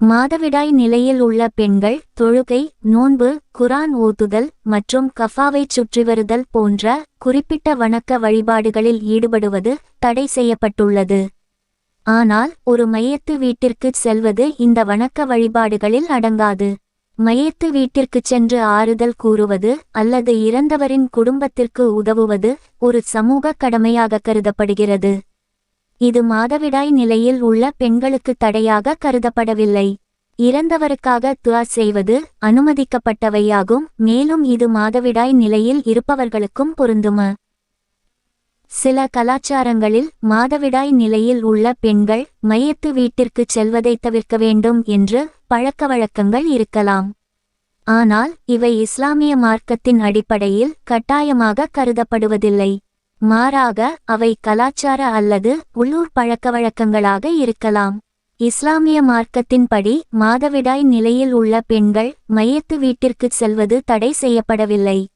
மாதவிடாய் நிலையில் உள்ள பெண்கள் தொழுகை நோன்பு குரான் ஓதுதல் மற்றும் கஃபாவைச் சுற்றி வருதல் போன்ற குறிப்பிட்ட வணக்க வழிபாடுகளில் ஈடுபடுவது தடை செய்யப்பட்டுள்ளது. ஆனால் ஒரு மையத்து வீட்டிற்குச் செல்வது இந்த வணக்க வழிபாடுகளில் அடங்காது. மையத்து வீட்டிற்குச் சென்று ஆறுதல் கூறுவது அல்லது இறந்தவரின் குடும்பத்திற்கு உதவுவது ஒரு சமூக கடமையாக கருதப்படுகிறது. இது மாதவிடாய் நிலையில் உள்ள பெண்களுக்கு தடையாக கருதப்படவில்லை. இறந்தவருக்காக துவா செய்வது அனுமதிக்கப்பட்டவையாகும் மேலும் இது மாதவிடாய் நிலையில் இருப்பவர்களுக்கும் பொருந்தும? சில கலாச்சாரங்களில் மாதவிடாய் நிலையில் உள்ள பெண்கள் மையத்து வீட்டிற்குச் செல்வதை தவிர்க்க வேண்டும் என்று பழக்க வழக்கங்கள் இருக்கலாம். ஆனால் இவை இஸ்லாமிய மார்க்கத்தின் அடிப்படையில் கட்டாயமாக கருதப்படுவதில்லை. மாறாக அவை கலாச்சார அல்லது உள்ளூர் பழக்கவழக்கங்களாக இருக்கலாம். இஸ்லாமிய மார்க்கத்தின்படி மாதவிடாய் நிலையில் உள்ள பெண்கள் மையத்து வீட்டிற்குச் செல்வது தடை செய்யப்படவில்லை.